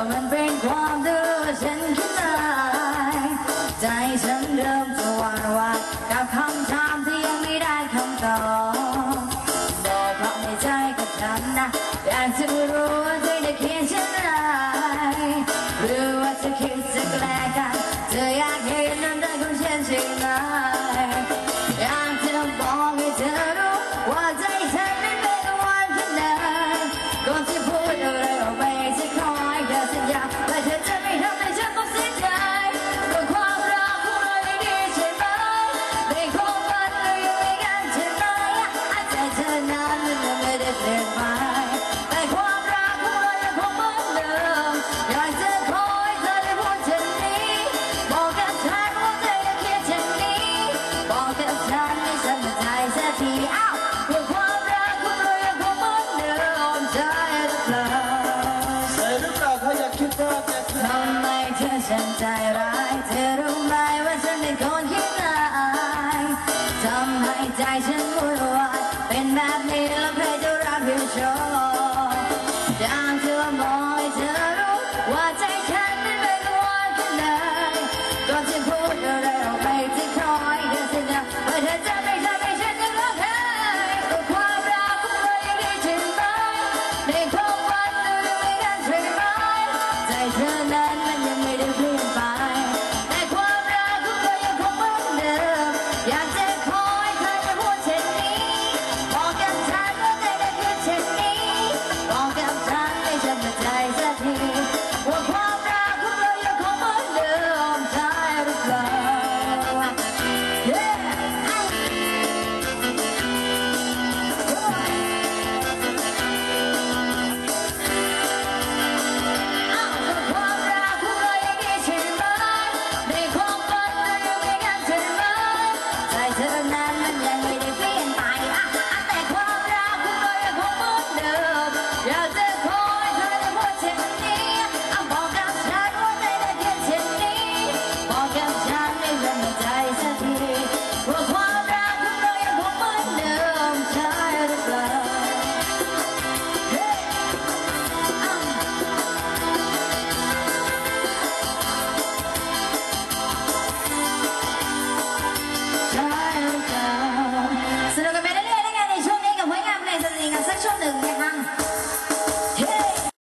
ว่ามันเป็นความดื้อฉันคิดได้ใจฉันเริ่มจะหวั่นไหวกับคำถามที่ยังไม่ได้คำตอบบอกความในใจกับฉันนะอยากจะรู้ว่จะคิดเช่นไรหรือว่าจะคิดจะแกล้งกันเธอยากเห็นน้ำตาของฉันไหม เธอรู้ไหมว่าฉันเป็นคนขี้อายทำให้ใจฉันวุ่นวายเป็นแบบนี้แล้วครจะรักอยู่ชอบจางเธอมองให้เธอรู้ว่าใจฉันนั้นเป็นวันแค่ไหนก็ฉัพูดอะไรออกไปที่คอยเธอสัญญาว่าเธอจะ Jangan menangis